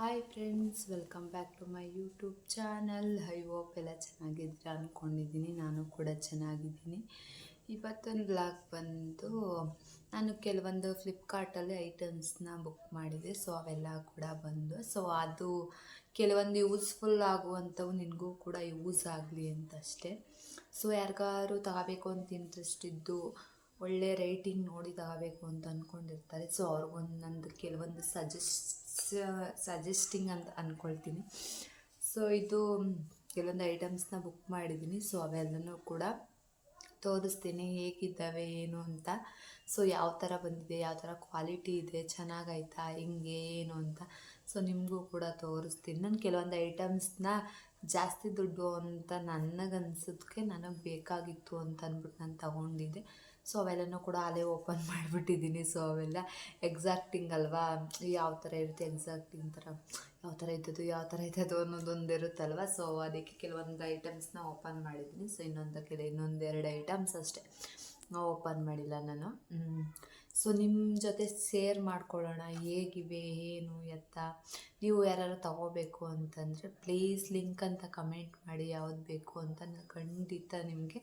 Hi friends welcome back to my YouTube channel I hope ಎಲ್ಲ ಚೆನ್ನಾಗಿದ್ದೀರಾ ಅಂದ್ಕೊಂಡಿದ್ದೀನಿ ನಾನು ಕೂಡ ಚೆನ್ನಾಗಿದ್ದೀನಿ. ಇವತ್ತೊಂದು ಬ್ಲಾಗ್ ಬಂದು, ನಾನು ಕೆಲವೊಂದು ಫ್ಲಿಪ್ಕಾರ್ಟಲ್ಲಿ ಐಟಮ್ಸ್ನ ಬುಕ್ ಮಾಡಿದೆ. ಸೊ ಅವೆಲ್ಲ ಕೂಡ ಬಂದು ಸೊ ಅದು ಕೆಲವೊಂದು ಯೂಸ್ಫುಲ್ ಆಗುವಂಥವು ನಿನಗೂ ಕೂಡ ಯೂಸ್ ಆಗಲಿ ಅಂತ ಅಷ್ಟೇ ಸೊ ಯಾರಿಗಾರು ತಗೋಬೇಕು ಅಂತ ಇಂಟ್ರೆಸ್ಟ್ ಇದ್ದು, ಒಳ್ಳೆ ರೇಟಿಂಗ್ ನೋಡಿ ತಗೋಬೇಕು ಅಂತ ಅಂದ್ಕೊಂಡಿರ್ತಾರೆ ಸೊ ಅವ್ರಿಗೊಂದು ನಂದು ಕೆಲವೊಂದು ಸಜೆಸ್ಟ್ ಸಜೆಸ್ಟಿಂಗ್ ಅಂತ ಅಂದ್ಕೊಳ್ತೀನಿ ಸೊ ಇದು, ಕೆಲವೊಂದು ಐಟಮ್ಸ್ನ ಬುಕ್ ಮಾಡಿದ್ದೀನಿ ಸೊ ಅವೆಲ್ಲನೂ ಕೂಡ ತೋರಿಸ್ತೀನಿ. ಹೇಗಿದ್ದಾವೆ, ಏನು ಅಂತ. ಸೊ ಯಾವ ಥರ ಬಂದಿದೆ, ಯಾವ ಥರ ಕ್ವಾಲಿಟಿ ಇದೆ ಚೆನ್ನಾಗೈತಾ ಹಿಂಗೆ, ಏನು ಅಂತ. ಸೊ ನಿಮಗೂ ಕೂಡ ತೋರಿಸ್ತೀನಿ. ನಾನು ಕೆಲವೊಂದು ಐಟಮ್ಸ್ನ ಜಾಸ್ತಿ ದುಡ್ಡು ಅಂತ ನನಗನ್ಸಿದ್ಕೆ ನನಗೆ ಬೇಕಾಗಿತ್ತು ಅಂತ ಅಂದ್ಬಿಟ್ಟು ನಾನು ತಗೊಂಡಿದ್ದೆ. ಸೊ ಅವೆಲ್ಲನೂ ಕೂಡ ಅಲ್ಲೇ ಓಪನ್ ಮಾಡಿಬಿಟ್ಟಿದ್ದೀನಿ. ಸೊ ಅವೆಲ್ಲ ಎಕ್ಸಾಕ್ಟಿಂಗ್ ಅಲ್ವಾ? ಯಾವ ಥರ ಇರುತ್ತೆ ಎಕ್ಸಾಕ್ಟಿಂಗ್ ಥರ ಯಾವ ಥರ ಇದ್ದದ್ದು, ಯಾವ ಥರ ಇದ್ದದ್ದು ಅನ್ನೋದೊಂದು ಇರುತ್ತಲ್ವ ಸೊ ಅದಕ್ಕೆ ಕೆಲವೊಂದು ಐಟಮ್ಸ್ನ ಓಪನ್ ಮಾಡಿದ್ದೀನಿ. ಸೊ ಇನ್ನೊಂದು ಕೆಲ ಇನ್ನೊಂದು ಎರಡು ಐಟಮ್ಸ್ ಅಷ್ಟೇ. ಓಪನ್ ಮಾಡಿಲ್ಲ ನಾನು. ಸೊ ನಿಮ್ಮ ಜೊತೆ ಸೇರ್ ಮಾಡ್ಕೊಳ್ಳೋಣ, ಹೇಗಿವೆ, ಏನು ಎತ್ತ ನೀವು ಯಾರು ತಗೋಬೇಕು ಅಂತಂದರೆ ಪ್ಲೀಸ್ ಲಿಂಕ್ ಅಂತ ಕಮೆಂಟ್ ಮಾಡಿ, ಯಾವ್ದು ಬೇಕು ಅಂತ ನಾನು ಖಂಡಿತ ನಿಮಗೆ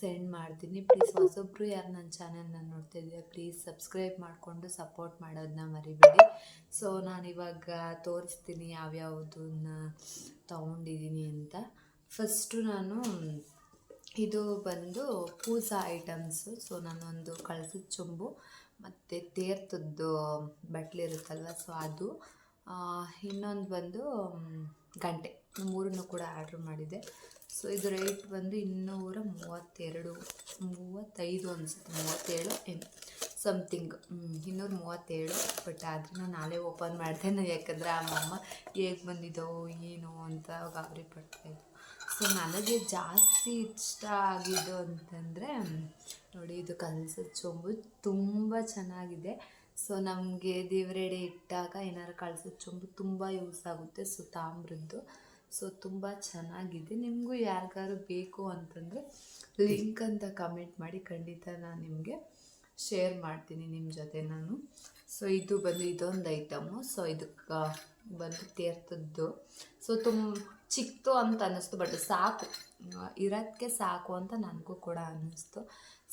ಸೆಂಡ್ ಮಾಡ್ತೀನಿ. ಪ್ಲೀಸ್ ಹೊಸೊಬ್ಬರು ಯಾರು ನನ್ನ ಚಾನಲ್ನ ನೋಡ್ತಾ ಇದ್ದೀರಾ ಪ್ಲೀಸ್ ಸಬ್ಸ್ಕ್ರೈಬ್ ಮಾಡಿಕೊಂಡು ಸಪೋರ್ಟ್ ಮಾಡೋದನ್ನ ಮರಿಬೇಡಿ. ಸೊ ನಾನಿವಾಗ ತೋರಿಸ್ತೀನಿ ಯಾವ್ಯಾವುದನ್ನ ತೊಗೊಂಡಿದ್ದೀನಿ ಅಂತ. ಫಸ್ಟು ನಾನು ಇದು ಬಂದು ಪೂಜಾ ಐಟಮ್ಸು ಸೊ ನಾನೊಂದು ಕಳಿಸಿದ ಚೊಂಬು. ಮತ್ತು ತೇರ್ತದ್ದು ಬಟ್ಲಿರುತ್ತಲ್ವ ಸೊ ಅದು ಇನ್ನೊಂದು ಬಂದು ಗಂಟೆ. ಮೂರನ್ನು ಕೂಡ ಆರ್ಡ್ರ್ ಮಾಡಿದೆ ಸೊ ಇದು ರೇಟ್ ಬಂದು ಇನ್ನೂರ ಮೂವತ್ತೆರಡು, ಮೂವತ್ತೈದು ಅನಿಸುತ್ತೆ, ಮೂವತ್ತೇಳು ಏನು ಸಮಥಿಂಗ್ ಇನ್ನೂರ ಮೂವತ್ತೇಳು ಬಟ್ ಆದರೆ ನಾಳೆ ಓಪನ್ ಮಾಡಿದೆ ಯಾಕಂದರೆ ಆ ಅಮ್ಮ ಹೇಗೆ ಬಂದಿದ್ದೋ ಏನು ಅಂತ ಗಾಬರಿ ಪಡ್ತಾಯಿದ್ದು ಸೊ ನನಗೆ ಜಾಸ್ತಿ ಇಷ್ಟ ಆಗಿದ್ದು ಅಂತಂದರೆ ನೋಡಿ, ಇದು ಕಲ್ಸದ ಚೊಂಬು ತುಂಬ ಚೆನ್ನಾಗಿದೆ. ಸೊ ನಮಗೆ ದೇವರೆಡೆ ಇಟ್ಟಾಗ ಏನಾದ್ರು ಕಳ್ಸದ ಚೊಂಬು ತುಂಬ ಯೂಸ್ ಆಗುತ್ತೆ ಸೊ ತಾಮ್ರದ್ದು ಸೊ ತುಂಬ ಚೆನ್ನಾಗಿದೆ. ನಿಮಗೂ ಯಾರಿಗಾರು ಬೇಕು ಅಂತಂದರೆ ಲಿಂಕ್ ಅಂತ ಕಮೆಂಟ್ ಮಾಡಿ ಖಂಡಿತ ನಾನು ನಿಮಗೆ ಶೇರ್ ಮಾಡ್ತೀನಿ ನಿಮ್ಮ ಜೊತೆ ನಾನು. ಸೊ ಇದು ಬಂದು ಇದೊಂದು ಐಟಮು ಸೊ ಇದಕ್ಕೆ ಬಂದು ತೇರ್ತದ್ದು. ಸೊ ತುಂಬ ಚಿಕ್ಕದು ಅಂತ ಅನ್ನಿಸ್ತು ಬಟ್ ಸಾಕು. ಇರೋದಕ್ಕೆ ಸಾಕು ಅಂತ ನನಗೂ ಕೂಡ ಅನ್ನಿಸ್ತು.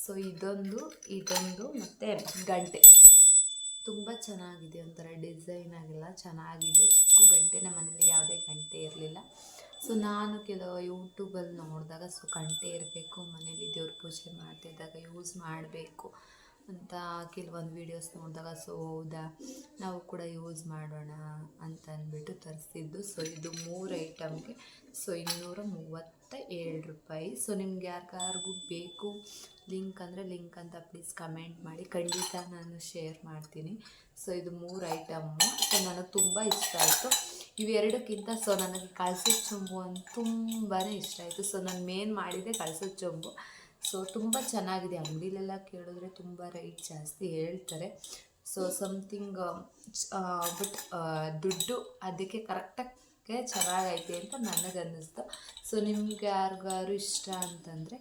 ಸೊ ಇದೊಂದು ಇದೊಂದು ಮತ್ತು ಗಂಟೆ. ತುಂಬ ಚೆನ್ನಾಗಿದೆ ಒಂಥರ ಡಿಸೈನ್ ಆಗಿಲ್ಲ, ಚೆನ್ನಾಗಿದೆ. ಚಿಕ್ಕ ಗಂಟೆ, ನಮ್ಮ ಮನೇಲಿ ಯಾವುದೇ ಗಂಟೆ ಇರಲಿಲ್ಲ. ಸೊ ನಾನು ಕೆಲವು ಯೂಟ್ಯೂಬಲ್ಲಿ ನೋಡಿದಾಗ ಸೊ ಗಂಟೆ ಇರಬೇಕು, ಮನೇಲಿ ದೇವ್ರ ಪೂಜೆ ಮಾಡ್ತಿದ್ದಾಗ ಯೂಸ್ ಮಾಡಬೇಕು ಅಂತ ಕೆಲವೊಂದು ವೀಡಿಯೋಸ್ ನೋಡಿದಾಗ ಸೊ ಹೌದಾ, ನಾವು ಕೂಡ ಯೂಸ್ ಮಾಡೋಣ ಅಂತ ಅಂದ್ಬಿಟ್ಟು ತರಿಸಿದ್ದು. ಸೊ ಇದು ಮೂರು ಐಟಮ್ಗೆ ಸೊ ಇನ್ನೂರ ಮೂವತ್ತ ಏಳು ರೂಪಾಯಿ. ಸೊ ನಿಮ್ಗೆ ಯಾರಿಗಾರಿಗೂ ಬೇಕು ಲಿಂಕ್ ಅಂದರೆ ಲಿಂಕ್ ಅಂತ ಪ್ಲೀಸ್ ಕಮೆಂಟ್ ಮಾಡಿ. ಖಂಡಿತ ನಾನು ಶೇರ್ ಮಾಡ್ತೀನಿ. ಸೊ ಇದು ಮೂರು ಐಟಮ್ಮು ಸೊ ನನಗೆ ತುಂಬ ಇಷ್ಟ ಆಯಿತು. ಇವೆರಡಕ್ಕಿಂತ ಸೊ ನನಗೆ ಕಳಸದ ಚೊಂಬು ಅಂತ ತುಂಬಾ ಇಷ್ಟ ಆಯಿತು. ಸೊ ನಾನು ಮೇನ್ ಮಾಡಿದ್ದೆ ಕಳಸದ ಚೊಂಬು. ಸೊ ತುಂಬ ಚೆನ್ನಾಗಿದೆ. ಅಂಗಡಿಲೆಲ್ಲ ಕೇಳಿದ್ರೆ ತುಂಬ ರೈಟ್ ಜಾಸ್ತಿ ಹೇಳ್ತಾರೆ. ಸೊ ಸಮಥಿಂಗ್ ಬಟ್ ದುಡ್ಡು ಅದಕ್ಕೆ ಕರೆಕ್ಟಾಗಿ ಚೆನ್ನಾಗೈತೆ ಅಂತ ನನಗೆ ಅನ್ನಿಸ್ತು ಸೊ ನಿಮ್ಗೆ ಯಾರಿಗಾರು ಇಷ್ಟ ಅಂತಂದರೆ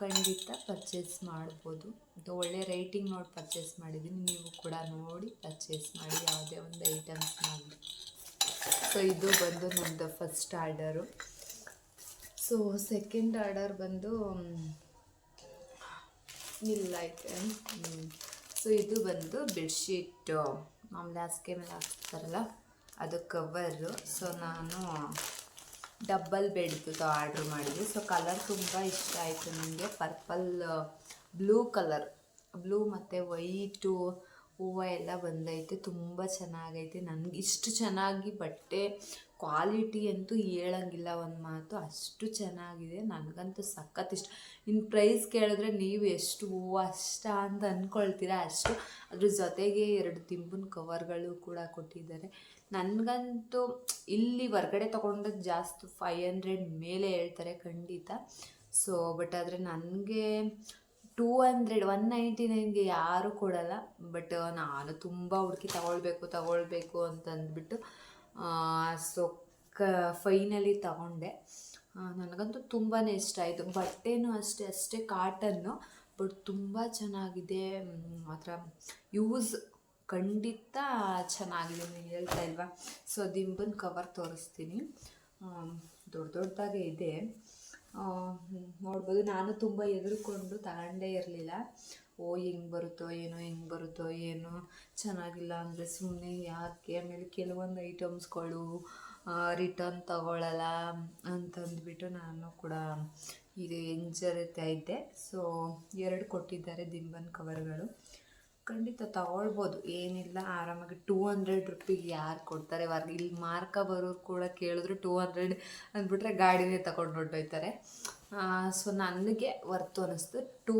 ಖಂಡಿತ ಪರ್ಚೇಸ್ ಮಾಡ್ಬೋದು. ಇದು ಒಳ್ಳೆ ರೇಟಿಂಗ್ ನೋಡಿ ಪರ್ಚೇಸ್ ಮಾಡಿದ್ದೀನಿ. ನೀವು ಕೂಡ ನೋಡಿ ಪರ್ಚೇಸ್ ಮಾಡಿ, ಯಾವುದೇ ಒಂದು ಐಟಮ್ಸ್ ಮಾಡಿ. ಸೊ ಇದು ಬಂದು ನಮ್ಮದು first order so second order ಬಂದು ಇಲ್ಲ ಐತೆ ಸೊ ಇದು ಬಂದು ಬೆಡ್ಶೀಟ್ ಮಾಮೂಲಿ ಹಾಸಿಗೆ ಮೇಲೆ ಹಾಕ್ತಾರಲ್ಲ ಅದು ಕವರು ಸೊ ನಾನು ಡಬ್ಬಲ್ ಬೆಡ್ದು ಆರ್ಡ್ರ್ ಮಾಡಿದ್ವಿ. ಸೊ ಕಲರ್ ತುಂಬ ಇಷ್ಟ ಆಯಿತು ನನಗೆ ಪರ್ಪಲ್ ಬ್ಲೂ ಕಲರ್ ಬ್ಲೂ ಮತ್ತು ವೈಟು ಹೂವು ಎಲ್ಲ ಬಂದೈತೆ. ತುಂಬ ಚೆನ್ನಾಗೈತೆ. ನನಗೆ ಇಷ್ಟು ಚೆನ್ನಾಗಿ ಬಟ್ಟೆ ಕ್ವಾಲಿಟಿ ಅಂತೂ ಹೇಳಂಗಿಲ್ಲ ಒಂದು ಮಾತು. ಅಷ್ಟು ಚೆನ್ನಾಗಿದೆ. ನನಗಂತೂ ಸಖತ್ ಇಷ್ಟ. ಇನ್ನು ಪ್ರೈಸ್ ಕೇಳಿದ್ರೆ ನೀವು ಎಷ್ಟು ಹೂವು ಅಷ್ಟ ಅಂತ ಅಂದ್ಕೊಳ್ತೀರಾ ಅಷ್ಟು. ಅದ್ರ ಜೊತೆಗೆ ಎರಡು ತಿಂಬಿನ ಕವರ್ಗಳು ಕೂಡ ಕೊಟ್ಟಿದ್ದಾರೆ. ನನಗಂತೂ ಇಲ್ಲಿ ಹೊರ್ಗಡೆ ತೊಗೊಂಡದ್ದು ಜಾಸ್ತಿ ಫೈ ಹಂಡ್ರೆಡ್ ಮೇಲೆ ಹೇಳ್ತಾರೆ ಖಂಡಿತ. ಸೊ ಬಟ್ ಆದರೆ ನನಗೆ ಟೂ ಹಂಡ್ರೆಡ್ ಒನ್ ನೈಂಟಿ ನೈನ್ಗೆ ಯಾರೂ ಕೊಡಲ್ಲ. ಬಟ್ ನಾನು ತುಂಬ ಹುಡುಕಿ ತಗೊಳ್ಬೇಕು ತಗೊಳ್ಬೇಕು ಅಂತಂದ್ಬಿಟ್ಟು ಸೊ ಕ ಫೈನಲಿ ತಗೊಂಡೆ. ನನಗಂತೂ ತುಂಬಾ ಇಷ್ಟ ಆಯಿತು. ಬಟ್ಟೆನೂ ಅಷ್ಟೇ ಅಷ್ಟೇ ಕಾಟನ್ನು ಬಟ್ ತುಂಬ ಚೆನ್ನಾಗಿದೆ. ಮಾತ್ರ ಯೂಸ್ ಖಂಡಿತ ಚೆನ್ನಾಗಿದೆ ನೀವು ಹೇಳ್ತಾ ಇಲ್ವಾ? ಸೊ ದಿಂಬನ್ ಕವರ್ ತೋರಿಸ್ತೀನಿ. ದೊಡ್ಡ ದೊಡ್ಡದಾಗೆ ಇದೆ. ನೋಡ್ಬೋದು, ನಾನು ತುಂಬ ಎದುರುಕೊಂಡು ತಗೊಂಡೇ ಇರಲಿಲ್ಲ. ಓ, ಹೆಂಗೆ ಬರುತ್ತೋ ಏನೋ, ಹೆಂಗೆ ಬರುತ್ತೋ ಏನೋ, ಚೆನ್ನಾಗಿಲ್ಲ ಅಂದರೆ ಸುಮ್ಮನೆ ಯಾಕೆ? ಆಮೇಲೆ ಕೆಲವೊಂದು ಐಟಮ್ಸ್ಗಳು ರಿಟರ್ನ್ ತಗೊಳ್ಳಲ್ಲ ಅಂತಂದ್ಬಿಟ್ಟು ನಾನು ಕೂಡ ಇದು ಎಂಜರಿತಾ ಇದ್ದೆ. ಸೊ ಎರಡು ಕೊಟ್ಟಿದ್ದಾರೆ ದಿಂಬನ್ ಕವರ್ಗಳು ಖಂಡಿತ ತಗೊಳ್ಬೋದು. ಏನಿಲ್ಲ, ಆರಾಮಾಗಿ ಟೂ ಹಂಡ್ರೆಡ್ ರುಪಿಗೆ ಯಾರು ಕೊಡ್ತಾರೆ? ವರ್ಗ ಇಲ್ಲಿ ಮಾರ್ಕ ಬರೋರು ಕೂಡ ಕೇಳಿದ್ರು ಟೂ ಹಂಡ್ರೆಡ್ ಅಂದ್ಬಿಟ್ರೆ ಗಾಡಿನೇ ತಗೊಂಡು ಹೊರಟೋಯ್ತಾರೆ ಸೊ ನನಗೆ ವರ್ತು ಅನ್ನಿಸ್ತು. ಟೂ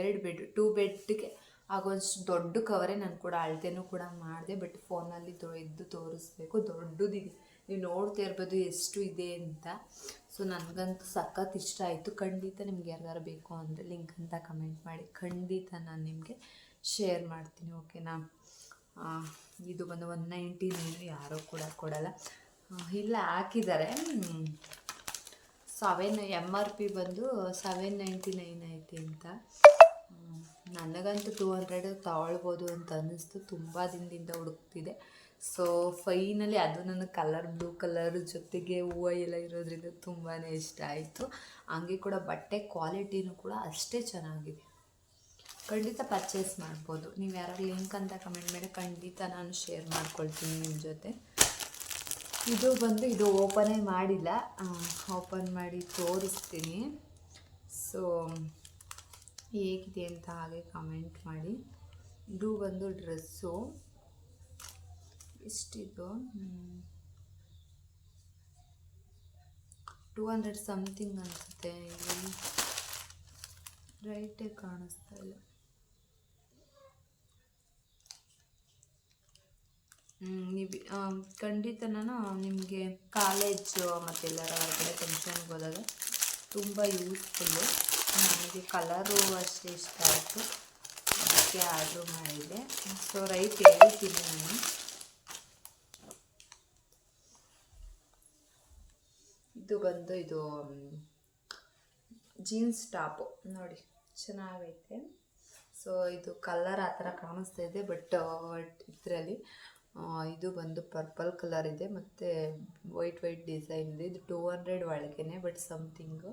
ಎರಡು ಬೆಡ್ ಟೂ ಬೆಡ್ಗೆ ಆಗೋಷ್ಟು ದೊಡ್ಡ ಕವರೇ ನಾನು ಕೂಡ ಅಳತೆನೂ ಕೂಡ ಮಾಡಿದೆ ಬಟ್ ಫೋನಲ್ಲಿ ತೊಳೆದು ತೋರಿಸ್ಬೇಕು. ದೊಡ್ಡದಿದೆ. ನೀವು ನೋಡ್ತಾ ಇರ್ಬೋದು ಎಷ್ಟು ಇದೆ ಅಂತ. ಸೊ ನನಗಂತೂ ಸಖತ್ ಇಷ್ಟ ಆಯಿತು. ಖಂಡಿತ ನಿಮ್ಗೆ ಯಾರ್ದಾರು ಬೇಕು ಅಂದರೆ ಲಿಂಕ್ ಅಂತ ಕಮೆಂಟ್ ಮಾಡಿ. ಖಂಡಿತ ನಾನು ನಿಮಗೆ ಶೇರ್ ಮಾಡ್ತೀನಿ ಓಕೆನಾ ಇದು ಬಂದು ಒನ್ ನೈಂಟಿ ನೈನು ಯಾರೂ ಕೂಡ ಕೊಡಲ್ಲ. ಇಲ್ಲ, ಹಾಕಿದ್ದಾರೆ. ಸವೆನ್ ಎಂ ಆರ್ ಪಿ ಬಂದು ಸವೆನ್ ನೈಂಟಿ ನೈನ್ ಐತಿ ಅಂತ. ನನಗಂತೂ ಟೂ ಹಂಡ್ರೆಡ್ ತಗೊಳ್ಬೋದು ಅಂತ ಅನ್ನಿಸ್ತು. ತುಂಬ ದಿನದಿಂದ ಹುಡುಕ್ತಿದೆ. ಸೊ ಫೈನಲಿ ಅದು ನನ್ನ ಕಲರ್ ಬ್ಲೂ ಕಲರ್ ಜೊತೆಗೆ ಹೂವು ಎಲ್ಲ ಇರೋದ್ರಿಂದ ತುಂಬಾ ಇಷ್ಟ ಆಯಿತು. ಹಂಗೆ ಕೂಡ ಬಟ್ಟೆ ಕ್ವಾಲಿಟಿನೂ ಕೂಡ ಅಷ್ಟೇ ಚೆನ್ನಾಗಿದೆ. ಖಂಡಿತ ಪರ್ಚೇಸ್ ಮಾಡ್ಬೋದು. ನೀವು ಯಾರಾದ್ರೂ ಲಿಂಕ್ ಅಂತ ಕಮೆಂಟ್ ಮೇಲೆ ಖಂಡಿತ ನಾನು ಶೇರ್ ಮಾಡ್ಕೊಳ್ತೀನಿ ನಿಮ್ಮ ಜೊತೆ. ಇದು ಬಂದು ಇದು ಓಪನೇ ಮಾಡಿಲ್ಲ. ಓಪನ್ ಮಾಡಿ ತೋರಿಸ್ತೀನಿ. ಸೊ ಹೇಗಿದೆ ಅಂತ ಹಾಗೆ ಕಮೆಂಟ್ ಮಾಡಿ. ಇದು ಬಂದು ಡ್ರೆಸ್ಸು ಎಷ್ಟಿದು? ಟೂ ಹಂಡ್ರೆಡ್ ಸಮಥಿಂಗ್ ಅನಿಸುತ್ತೆ ಇಲ್ಲಿ. ರೈಟೇ ಕಾಣಿಸ್ತಾ ಇಲ್ಲ. ನೀವು ಖಂಡಿತ ನಾನು ನಿಮಗೆ ಕಾಲೇಜು ಮತ್ತು ಎಲ್ಲರ ಹೊರಗಡೆ ಫಂಕ್ಷನ್ಗೆ ಹೋದಾಗ ತುಂಬ ಯೂಸ್ಫುಲ್ಲು ನನಗೆ ಕಲರು ಅಷ್ಟೇ ಇಷ್ಟ ಆಯಿತು. ಅದಕ್ಕೆ ಆರ್ಡ್ರು ಮಾಡಿದೆ. ಸೊ ರೈಟ್ ಹೇಳ್ತೀನಿ ನಾನು. ಇದು ಬಂದು ಇದು ಜೀನ್ಸ್ ಟಾಪು. ನೋಡಿ, ಚೆನ್ನಾಗೈತೆ. ಸೊ ಇದು ಕಲರ್ ಆ ಥರ ಕಾಣಿಸ್ತಾ ಇದೆ ಬಟ್ ಇದರಲ್ಲಿ ಇದು ಬಂದು ಪರ್ಪಲ್ ಕಲರ್ ಇದೆ, ಮತ್ತು ವೈಟ್ ವೈಟ್ ಡಿಸೈನ್ ಇದೆ. ಇದು ಟೂ ಹಂಡ್ರೆಡ್ ಒಳಗೇನೆ ಬಟ್ ಸಮಥಿಂಗು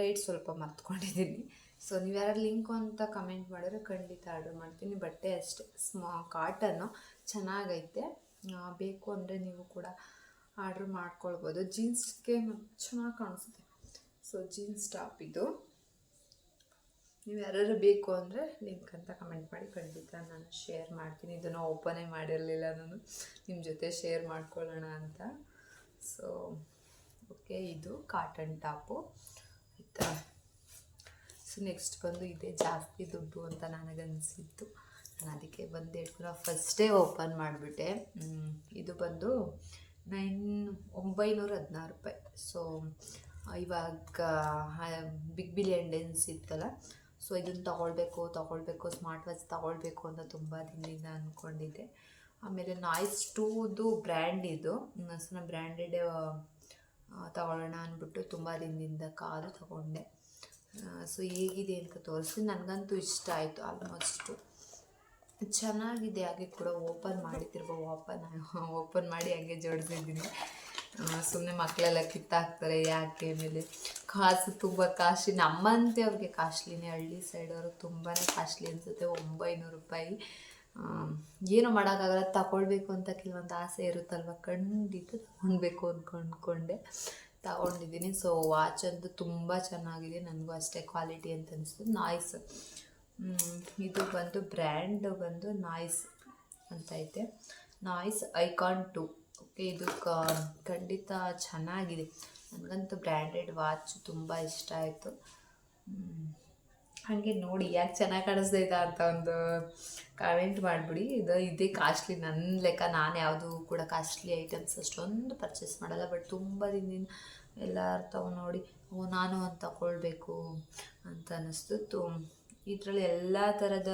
ರೇಟ್ ಸ್ವಲ್ಪ ಮರ್ತ್ಕೊಂಡಿದ್ದೀನಿ ಸೊ ನೀವು ಯಾರು ಲಿಂಕು ಅಂತ ಕಮೆಂಟ್ ಮಾಡಿದ್ರೆ ಖಂಡಿತ ಆರ್ಡರ್ ಮಾಡ್ತೀನಿ. ಬಟ್ಟೆ ಅಷ್ಟೇ ಸ್ಮಾ ಕಾಟನ್ನು ಚೆನ್ನಾಗೈತೆ. ಬೇಕು ಅಂದರೆ ನೀವು ಕೂಡ ಆರ್ಡ್ರ್ ಮಾಡ್ಕೊಳ್ಬೋದು. ಜೀನ್ಸ್ಗೆ ಚೆನ್ನಾಗಿ ಕಾಣಿಸುತ್ತೆ ಸೊ ಜೀನ್ಸ್ ಟಾಪ್ ಇದು. ನೀವು ಯಾರು ಬೇಕು ಅಂದರೆ ಲಿಂಕ್ ಅಂತ ಕಮೆಂಟ್ ಮಾಡಿ. ಖಂಡಿತ ನಾನು ಶೇರ್ ಮಾಡ್ತೀನಿ. ಇದನ್ನು ಓಪನೇ ಮಾಡಿರಲಿಲ್ಲ ನಾನು. ನಿಮ್ಮ ಜೊತೆ ಶೇರ್ ಮಾಡ್ಕೊಳ್ಳೋಣ ಅಂತ. ಸೊ ಓಕೆ, ಇದು ಕಾಟನ್ ಟಾಪು. ಆಯಿತಾ? ಸೊ ನೆಕ್ಸ್ಟ್ ಬಂದು ಇದೆ ಜಾಸ್ತಿ ದುಡ್ಡು ಅಂತ ನನಗನ್ಸಿತ್ತು. ನಾನು ಅದಕ್ಕೆ ಬಂದು ಹೇಳ್ಕೊಂಡು. ಫಸ್ಟೇ ಓಪನ್ ಮಾಡಿಬಿಟ್ಟೆ. ಇದು ಬಂದು ನೈನ್, ಒಂಬೈನೂರ ಹದಿನಾರು ರೂಪಾಯಿ. ಸೊ ಇವಾಗ ಬಿಗ್ ಬಿಲಿಯನ್ ಡೇನ್ಸ್ ಇತ್ತಲ್ಲ ಸೊ ಇದನ್ನು ತಗೊಳ್ಬೇಕು ತಗೊಳ್ಬೇಕು ಸ್ಮಾರ್ಟ್ ವಾಚ್ ತಗೊಳ್ಬೇಕು ಅಂತ ತುಂಬ ದಿನದಿಂದ ಅಂದ್ಕೊಂಡಿದ್ದೆ ಆಮೇಲೆ ನಾಯ್ಸ್ ಟೂದು ಬ್ರ್ಯಾಂಡ್ ಇದು. ಸೊ ಬ್ರ್ಯಾಂಡೆಡ್ ತಗೊಳ್ಳೋಣ ಅಂದ್ಬಿಟ್ಟು ತುಂಬ ದಿನದಿಂದ ಕಾದು ತಗೊಂಡೆ. ಸೊ ಹೇಗಿದೆ ಅಂತ ತೋರಿಸಿ. ನನಗಂತೂ ಇಷ್ಟ ಆಯಿತು ಆಲ್ಮೋಸ್ಟು ಚೆನ್ನಾಗಿದೆ, ಹಾಗೆ ಕೂಡ ಓಪನ್ ಮಾಡಿತಿರ್ಬೋ ಓಪನ್ ಓಪನ್ ಮಾಡಿ ಹಾಗೆ ಜೋಡಿಸಿದ್ದೀನಿ. ಸುಮ್ಮನೆ ಮಕ್ಕಳೆಲ್ಲ ಕಿತ್ತಾಕ್ತಾರೆ, ಯಾಕೆ ಮೇಲೆ ಕಾಸು ತುಂಬ ಕಾಸ್ಟ್ಲಿ. ನಮ್ಮಂತೆ ಅವ್ರಿಗೆ ಕಾಸ್ಟ್ಲಿನೇ. ಹಳ್ಳಿ ಸೈಡ್ ಅವರು ತುಂಬಾ ಕಾಸ್ಟ್ಲಿ ಅನಿಸುತ್ತೆ, ಒಂಬೈನೂರು ರೂಪಾಯಿ. ಏನು ಮಾಡೋಕ್ಕಾಗಲ್ಲ, ತಗೊಳ್ಬೇಕು ಅಂತ ಕೆಲವೊಂದು ಆಸೆ ಇರುತ್ತಲ್ವ? ಖಂಡಿತ ತಗೊಳ್ಬೇಕು ಅಂದ್ಕೊಂಡ್ಕೊಂಡೆ ತಗೊಂಡಿದ್ದೀನಿ. ಸೊ ವಾಚ್ ಅಂತೂ ತುಂಬ ಚೆನ್ನಾಗಿದೆ. ನನಗೂ ಅಷ್ಟೇ ಕ್ವಾಲಿಟಿ ಅಂತ ಅನಿಸ್ತು ನಾಯ್ಸ್ ಇದು ಬಂದು ಬ್ರ್ಯಾಂಡ್ ಬಂದು ನಾಯ್ಸ್ ಅಂತ ಐತೆ. ನಾಯ್ಸ್ ಐಕಾನ್ ಟು ಓಕೆ ಇದು ಖಂಡಿತ ಚೆನ್ನಾಗಿದೆ. ನನಗಂತೂ ಬ್ರ್ಯಾಂಡೆಡ್ ವಾಚ್ ತುಂಬ ಇಷ್ಟ ಆಯಿತು. ಹಾಗೆ ನೋಡಿ ಯಾಕೆ ಚೆನ್ನಾಗಿ ಕಾಣಿಸ್ತೈತಾ ಅಂತ ಒಂದು ಕಾಮೆಂಟ್ ಮಾಡಿಬಿಡಿ. ಇದು, ಇದೇ ಕಾಸ್ಟ್ಲಿ ನನ್ನ ಲೆಕ್ಕ ನಾನು ಯಾವುದು ಕೂಡ ಕಾಸ್ಟ್ಲಿ ಐಟಮ್ಸ್ ಅಷ್ಟೊಂದು ಪರ್ಚೇಸ್ ಮಾಡಲ್ಲ ಬಟ್ ತುಂಬ ದಿನದಿಂದ ಎಲ್ಲರೂ ತಗೊಂಡು ನೋಡಿ, ಓ, ನಾನು ಒಂದು ತಗೊಳ್ಬೇಕು ಅಂತ ಅನ್ನಿಸ್ತು ತು ಇದರಲ್ಲಿ ಎಲ್ಲ ಥರದ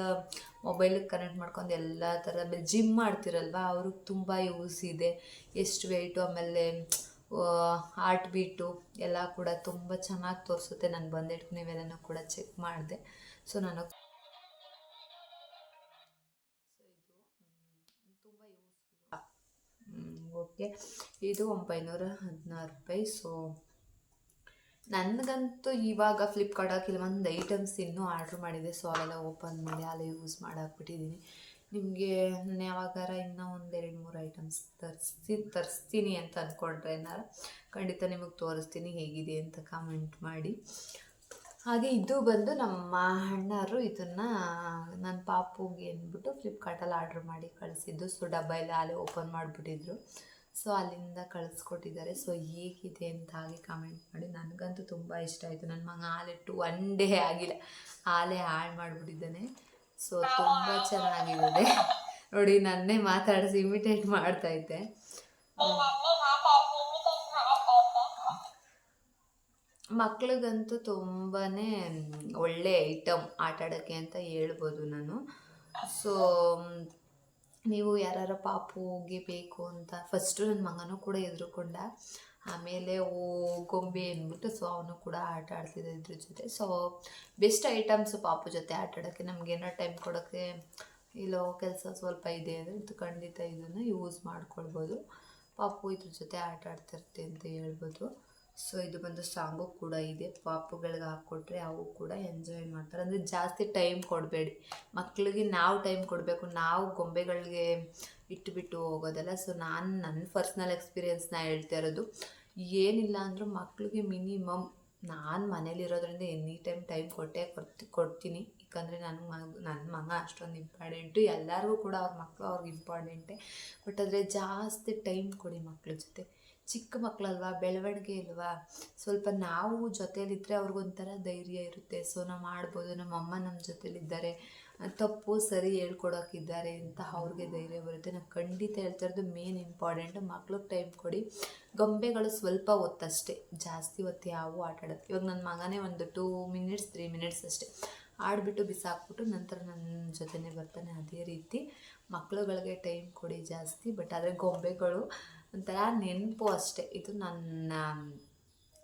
ಮೊಬೈಲಿಗೆ ಕನೆಕ್ಟ್ ಮಾಡ್ಕೊಂಡು ಎಲ್ಲ ಥರ ಆಮೇಲೆ ಜಿಮ್ ಮಾಡ್ತಿರಲ್ವ? ಅವ್ರಿಗೆ ತುಂಬ ಯೂಸ್ ಇದೆ. ಎಷ್ಟು ವೆಯ್ಟು ಆಮೇಲೆ ಹಾರ್ಟ್ ಬೀಟು ಎಲ್ಲ ಕೂಡ ತುಂಬ ಚೆನ್ನಾಗಿ ತೋರಿಸುತ್ತೆ ನಾನು ಬಂದಿಟ್ಟು ನೀವೆಲ್ಲನೂ ಕೂಡ ಚೆಕ್ ಮಾಡಿದೆ. ಸೊ ನಾನು ಓಕೆ ಇದು ಒಂಬೈನೂರ ಹದಿನಾರು ರೂಪಾಯಿ. ಸೊ ನನಗಂತೂ ಇವಾಗ ಫ್ಲಿಪ್ಕಾರ್ಟಾಗಿ ಕೆಲವೊಂದು ಐಟಮ್ಸ್ ಇನ್ನೂ ಆರ್ಡ್ರ್ ಮಾಡಿದೆ. ಸೊ ಅವೆಲ್ಲ ಓಪನ್ ಮಾಡಿ ಅಲ್ಲೇ ಯೂಸ್ ಮಾಡಾಕ್ಬಿಟ್ಟಿದ್ದೀನಿ ನಿಮಗೆ ನಾನು ಯಾವಾಗಾರ ಇನ್ನೂ ಒಂದು ಎರಡು ಮೂರು ಐಟಮ್ಸ್ ತರಿಸಿ, ತರಿಸ್ತೀನಿ ಅಂತ ಅಂದ್ಕೊಂಡ್ರೆ ಏನಾರ ಖಂಡಿತ ನಿಮಗೆ ತೋರಿಸ್ತೀನಿ ಹೇಗಿದೆ ಅಂತ ಕಾಮೆಂಟ್ ಮಾಡಿ. ಹಾಗೆ ಇದು ಬಂದು ನಮ್ಮ ಅಣ್ಣರು ಇದನ್ನು ನನ್ನ ಪಾಪುಗೆ ಅಂದ್ಬಿಟ್ಟು ಫ್ಲಿಪ್ಕಾರ್ಟಲ್ಲಿ ಆರ್ಡ್ರ್ ಮಾಡಿ ಕಳಿಸಿದ್ದು. ಸೊ ಡಬ್ಬ ಎಲ್ಲ ಅಲ್ಲೇ ಓಪನ್ ಮಾಡಿಬಿಟ್ಟಿದ್ರು. ಸೊ ಅಲ್ಲಿಂದ ಕಳಿಸ್ಕೊಟ್ಟಿದ್ದಾರೆ. ಸೊ ಹೇಗಿದೆ ಅಂತ ಹಾಗೆ ಕಮೆಂಟ್ ಮಾಡಿ. ನನಗಂತೂ ತುಂಬ ಇಷ್ಟ ಆಯಿತು. ನನ್ನ ಮಗ ಹಾಲಿಟ್ಟು ಒನ್ ಡೇ ಆಗಿಲ್ಲ. ಹಾಲೇ ಹಾಳು ಮಾಡಿಬಿಟ್ಟಿದ್ದಾನೆ. ಸೊ ತುಂಬ ಚೆನ್ನಾಗಿದೆ. ನೋಡಿ, ನನ್ನೇ ಮಾತಾಡಿಸಿ ಇಮಿಟೇಟ್ ಮಾಡ್ತಾ ಇದ್ದೆ. ಮಕ್ಳಿಗಂತೂ ತುಂಬಾ ಒಳ್ಳೆ ಐಟಮ್ ಆಟ ಆಡೋಕ್ಕೆ ಅಂತ ಹೇಳ್ಬೋದು ನಾನು. ಸೊ ನೀವು ಯಾರು ಹೋಗಿ ಬೇಕು ಅಂತ ಫಸ್ಟು ನನ್ನ ಮಗನೂ ಕೂಡ ಎದುರುಕೊಂಡ. ಆಮೇಲೆ ಓ ಗೊಂಬೆ ಅಂದ್ಬಿಟ್ಟು ಸೊ ಅವನು ಕೂಡ ಆಟ ಆಡ್ತಿದ್ದೆ ಇದ್ರ ಜೊತೆ. ಸೊ ಬೆಸ್ಟ್ ಐಟಮ್ಸ್ ಪಾಪು ಜೊತೆ ಆಟ ಆಡೋಕ್ಕೆ ನಮಗೇನೋ ಟೈಮ್ ಕೊಡೋಕ್ಕೆ ಇಲ್ಲೋ ಕೆಲಸ ಸ್ವಲ್ಪ ಇದೆ ಅಂದರೆ ಖಂಡಿತ ಇದನ್ನು ಯೂಸ್ ಮಾಡ್ಕೊಳ್ಬೋದು. ಪಾಪು ಇದ್ರ ಜೊತೆ ಆಟ ಆಡ್ತಿರ್ತೆ ಅಂತ ಹೇಳ್ಬೋದು. ಸೊ ಇದು ಬಂದು ಸಾಂಗು ಕೂಡ ಇದೆ. ಪಾಪುಗಳಿಗೆ ಹಾಕ್ಕೊಟ್ರೆ ಅವು ಕೂಡ ಎಂಜಾಯ್ ಮಾಡ್ತಾರೆ. ಅಂದರೆ ಜಾಸ್ತಿ ಟೈಮ್ ಕೊಡಬೇಡಿ. ಮಕ್ಕಳಿಗೆ ನಾವು ಟೈಮ್ ಕೊಡಬೇಕು. ನಾವು ಗೊಂಬೆಗಳಿಗೆ ಇಟ್ಟುಬಿಟ್ಟು ಹೋಗೋದಲ್ಲ. ಸೊ ನಾನು ನನ್ನ ಪರ್ಸ್ನಲ್ ಎಕ್ಸ್ಪೀರಿಯೆನ್ಸ್ನ ಹೇಳ್ತಾ ಇರೋದು. ಏನಿಲ್ಲ ಅಂದರೂ ಮಕ್ಕಳಿಗೆ ಮಿನಿಮಮ್ ನಾನು ಮನೇಲಿರೋದ್ರಿಂದ ಎನಿ ಟೈಮ್ ಟೈಮ್ ಕೊಟ್ಟೇ ಕೊಡ್ತಿ, ಕೊಡ್ತೀನಿ. ಯಾಕಂದರೆ ನನ್ನ ಮಗ ನನ್ನ ಮಗ ಅಷ್ಟೊಂದು ಇಂಪಾರ್ಟೆಂಟು ಎಲ್ಲರಿಗೂ ಕೂಡ ಅವ್ರ ಮಕ್ಕಳು ಅವ್ರಿಗೆ ಇಂಪಾರ್ಟೆಂಟೇ ಬಟ್ ಆದರೆ ಜಾಸ್ತಿ ಟೈಮ್ ಕೊಡಿ ಮಕ್ಕಳ ಜೊತೆ. ಚಿಕ್ಕ ಮಕ್ಕಳಲ್ವಾ ಬೆಳವಣಿಗೆ ಇಲ್ವಾ? ಸ್ವಲ್ಪ ನಾವು ಜೊತೇಲಿದ್ದರೆ ಅವ್ರಿಗೊಂಥರ ಧೈರ್ಯ ಇರುತ್ತೆ. ಸೊ, ನಾವು ಮಾಡ್ಬೋದು ನಮ್ಮ ಅಮ್ಮ ನಮ್ಮ ಜೊತೇಲಿದ್ದಾರೆ ತಪ್ಪು, ಸರಿ ಹೇಳ್ಕೊಡೋಕಿದ್ದಾರೆ ಅಂತ ಅವ್ರಿಗೆ ಧೈರ್ಯ ಬರುತ್ತೆ. ನಾವು ಖಂಡಿತ ಹೇಳ್ತಾ ಇರೋದು ಮೇನ್ ಇಂಪಾರ್ಟೆಂಟ್ ಮಕ್ಳಿಗೆ ಟೈಮ್ ಕೊಡಿ. ಗೊಂಬೆಗಳು ಸ್ವಲ್ಪ ಹೊತ್ತಷ್ಟೇ. ಜಾಸ್ತಿ ಹೊತ್ತು ಯಾವೂ ಆಟ ಆಡೋದು ಇವಾಗ ನನ್ನ ಮಗನೇ ಒಂದು ಟೂ ಮಿನಿಟ್ಸ್ ತ್ರೀ ಮಿನಿಟ್ಸ್ ಅಷ್ಟೇ. ಆಡಿಬಿಟ್ಟು ಬಿಸಾಕ್ಬಿಟ್ಟು ನಂತರ ನನ್ನ ಜೊತೆನೇ ಬರ್ತಾನೆ ಅದೇ ರೀತಿ. ಮಕ್ಳುಗಳಿಗೆ ಟೈಮ್ ಕೊಡಿ ಜಾಸ್ತಿ ಬಟ್ ಆದರೆ ಗೊಂಬೆಗಳು ಒಂಥರ ನೆನಪು ಅಷ್ಟೇ. ಇದು ನನ್ನ,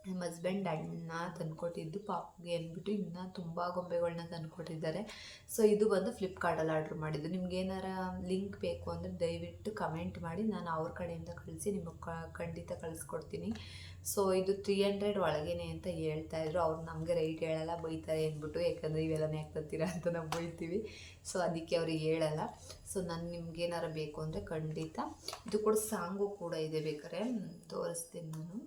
ನಮ್ಮ ಹಸ್ಬೆಂಡ್ ಅಣ್ಣ ತಂದುಕೊಟ್ಟಿದ್ದು. ಪಾಪುಗೆ ಅಂದ್ಬಿಟ್ಟು ಇನ್ನೂ ತುಂಬ ಗೊಂಬೆಗಳನ್ನ ತಂದುಕೊಟ್ಟಿದ್ದಾರೆ. ಸೊ ಇದು ಬಂದು ಫ್ಲಿಪ್ಕಾರ್ಟಲ್ಲಿ ಆರ್ಡ್ರ್ ಮಾಡಿದ್ದು. ನಿಮ್ಗೆ ಏನಾರ ಲಿಂಕ್ ಬೇಕು ಅಂದರೆ ದಯವಿಟ್ಟು ಕಮೆಂಟ್ ಮಾಡಿ. ನಾನು ಅವ್ರ ಕಡೆಯಿಂದ ಕಳಿಸಿ, ನಿಮಗೆ ಖಂಡಿತ ಕಳಿಸ್ಕೊಡ್ತೀನಿ. ಸೊ ಇದು ತ್ರೀ ಹಂಡ್ರೆಡ್ ಒಳಗೇನೆ ಅಂತ ಹೇಳ್ತಾ ಇದ್ರು. ಅವ್ರು ನಮಗೆ ರೈಟ್ ಹೇಳಲ್ಲ, ಬೈತಾರೆ ಅಂದ್ಬಿಟ್ಟು, ಯಾಕಂದರೆ ಇವೆಲ್ಲ ಯಾಕೆ ಅಂತ ನಾವು ಬೈತೀವಿ. ಸೊ ಅದಕ್ಕೆ ಅವ್ರಿಗೆ ಹೇಳಲ್ಲ. ಸೊ ನಾನು ನಿಮ್ಗೆ ಏನಾರು ಬೇಕು ಅಂದರೆ ಖಂಡಿತ. ಇದು ಕೂಡ ಸಾಂಗು ಕೂಡ ಇದೆ ಬೇಕಾದ್ರೆ ತೋರಿಸ್ತೀನಿ ನಾನು.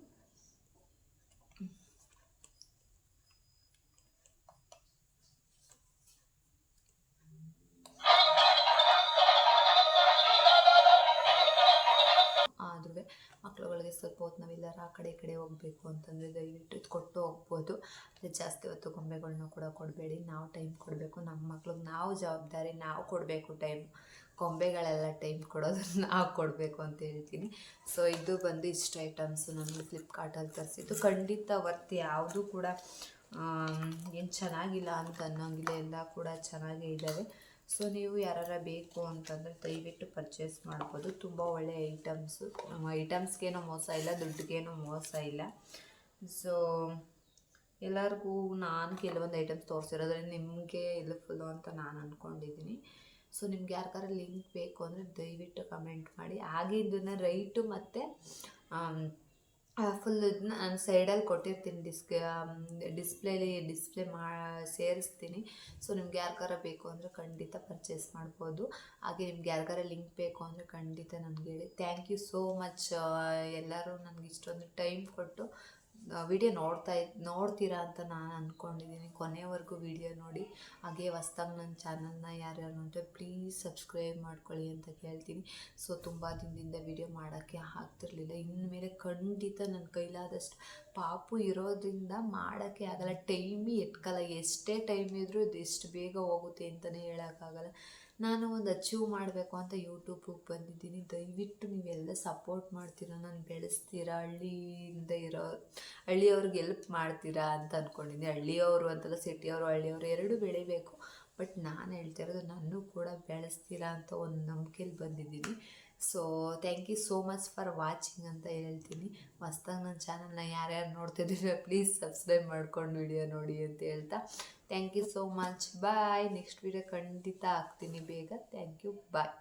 ಸ್ವಲ್ಪ ಹೊತ್ತು ನಾವೆಲ್ಲರ ಆ ಕಡೆ ಈ ಕಡೆ ಹೋಗಬೇಕು ಅಂತಂದರೆ ದಯವಿಟ್ಟು ಕೊಟ್ಟು ಹೋಗ್ಬೋದು. ಅಂದರೆ ಜಾಸ್ತಿ ಹೊತ್ತು ಗೊಂಬೆಗಳನ್ನ ಕೂಡ ಕೊಡಬೇಡಿ. ನಾವು ಟೈಮ್ ಕೊಡಬೇಕು. ನಮ್ಮ ಮಕ್ಳಿಗೆ ನಾವು ಜವಾಬ್ದಾರಿ ನಾವು ಕೊಡಬೇಕು ಟೈಮ್. ಗೊಂಬೆಗಳೆಲ್ಲ ಟೈಮ್ ಕೊಡೋದು ನಾವು ಕೊಡಬೇಕು ಅಂತ ಹೇಳ್ತೀನಿ. ಸೊ ಇದು ಬಂದು ಇಷ್ಟು ಐಟಮ್ಸು ನಾನು ಫ್ಲಿಪ್ಕಾರ್ಟಲ್ಲಿ ತರಿಸಿದ್ದು. ಖಂಡಿತ ವರ್ತ್ ಯಾವುದೂ ಕೂಡ ಏನು ಚೆನ್ನಾಗಿಲ್ಲ ಅಂತ ಅನ್ನೋಂಗಿಲ್ಲ. ಎಲ್ಲ ಕೂಡ ಚೆನ್ನಾಗೇ ಇದ್ದಾವೆ. ಸೊ ನೀವು ಯಾರಾರ ಬೇಕು ಅಂತಂದರೆ ದಯವಿಟ್ಟು ಪರ್ಚೇಸ್ ಮಾಡ್ಬೋದು. ತುಂಬ ಒಳ್ಳೆಯ ಐಟಮ್ಸು ಐಟಮ್ಸ್ಗೇನೋ ಮೋಸ ಇಲ್ಲ, ದುಡ್ಡಿಗೇನೋ ಮೋಸ ಇಲ್ಲ. ಸೊ ಎಲ್ಲರಿಗೂ ನಾನು ಕೆಲವೊಂದು ಐಟಮ್ಸ್ ತೋರಿಸಿರೋದ್ರಿಂದ ನಿಮಗೆ ಹೆಲ್ಪ್ಫುಲ್ಲು ಅಂತ ನಾನು ಅಂದ್ಕೊಂಡಿದ್ದೀನಿ ಸೊ ನಿಮ್ಗೆ ಯಾರಿಗಾರ ಲಿಂಕ್ ಬೇಕು ಅಂದರೆ ದಯವಿಟ್ಟು ಕಮೆಂಟ್ ಮಾಡಿ. ಹಾಗೆ ಇದನ್ನು ರೈಟು ಮತ್ತು ಫುಲ್ ನಾನು ಸೈಡಲ್ಲಿ ಕೊಟ್ಟಿರ್ತೀನಿ ಡಿಸ್ಕ್ ಡಿಸ್ಪ್ಲೇಲಿ ಡಿಸ್ಪ್ಲೇ ಮಾ, ಸೇರಿಸ್ತೀನಿ. ಸೊ ನಿಮ್ಗೆ ಯಾರ್ಗಾರ ಬೇಕು ಅಂದರೆ ಖಂಡಿತ ಪರ್ಚೇಸ್ ಮಾಡ್ಬೋದು. ಹಾಗೆ ನಿಮ್ಗೆ ಯಾರಿಗಾರ ಲಿಂಕ್ ಬೇಕು ಅಂದರೆ ಖಂಡಿತ ನನಗೆ ಹೇಳಿ. ಥ್ಯಾಂಕ್ ಯು ಸೋ ಮಚ್ ಎಲ್ಲರೂ ನನಗೆ ಇಷ್ಟೊಂದು ಟೈಮ್ ಕೊಟ್ಟು ವಿಡಿಯೋ ನೋಡ್ತಾ ಇದ್, ನೋಡ್ತೀರಾ ಅಂತ ನಾನು ಅಂದ್ಕೊಂಡಿದ್ದೀನಿ ಕೊನೆವರೆಗೂ ವಿಡಿಯೋ ನೋಡಿ. ಹಾಗೆ ಹೊಸ್ದಾಗಿ ನನ್ನ ಚಾನಲ್ನ ಯಾರ್ಯಾರು ನೋಡಿದ್ರೆ ಪ್ಲೀಸ್ ಸಬ್ಸ್ಕ್ರೈಬ್ ಮಾಡ್ಕೊಳ್ಳಿ ಅಂತ ಕೇಳ್ತೀನಿ. ಸೊ, ತುಂಬ ದಿನದಿಂದ ವಿಡಿಯೋ ಮಾಡೋಕ್ಕೆ ಇನ್ನು ಇನ್ಮೇಲೆ ಖಂಡಿತ ನನ್ನ ಕೈಲಾದಷ್ಟು ಪಾಪು ಇರೋದ್ರಿಂದ ಮಾಡೋಕ್ಕೆ ಆಗಲ್ಲ. ಟೈಮಿ ಎಟ್ಕಲ್ಲ ಎಷ್ಟೇ ಟೈಮ್ ಇದ್ದರೂ ಇದು ಎಷ್ಟು ಬೇಗ ಹೋಗುತ್ತೆ ಅಂತಲೇ ಹೇಳೋಕ್ಕಾಗಲ್ಲ. ನಾನು ಒಂದು ಅಚೀವ್ ಮಾಡಬೇಕು ಅಂತ ಯೂಟ್ಯೂಬಿಗೆ ಬಂದಿದ್ದೀನಿ. ದಯವಿಟ್ಟು ನೀವೆಲ್ಲ ಸಪೋರ್ಟ್ ಮಾಡ್ತೀರಾ? ನಾನು ಬೆಳೆಸ್ತೀರಾ? ಹಳ್ಳಿಯಿಂದ ಇರೋ, ಹಳ್ಳಿಯವ್ರಿಗೆ ಎಲ್ಪ್ ಮಾಡ್ತೀರಾ ಅಂತ ಅಂದ್ಕೊಂಡಿದ್ದೀನಿ ಹಳ್ಳಿಯವರು ಅಂತಲ್ಲ ಸಿಟಿಯವರು, ಹಳ್ಳಿಯವರು ಎರಡೂ ಬೆಳಿಬೇಕು. ಬಟ್ ನಾನು ಹೇಳ್ತಾ ಇರೋದು, ನನ್ನೂ ಕೂಡ ಬೆಳೆಸ್ತೀರಾ ಅಂತ ಒಂದು ನಂಬಿಕೆಯಲ್ಲಿ ಬಂದಿದ್ದೀನಿ. So thank you so much for watching ಅಂತ ಹೇಳ್ತೀನಿ. ಮಸ್ತಾಗಿ ನನ್ನ ಚಾನಲ್ನ ಯಾರ್ಯಾರು ನೋಡ್ತಿದ್ದೀವಿ ಪ್ಲೀಸ್ ಸಬ್ಸ್ಕ್ರೈಬ್ ಮಾಡ್ಕೊಂಡು ವಿಡಿಯೋ ನೋಡಿ ಅಂತ ಹೇಳ್ತಾ. Thank you so much bye next video ಖಂಡಿತ ಹಾಕ್ತೀನಿ ಬೇಗ. Thank you bye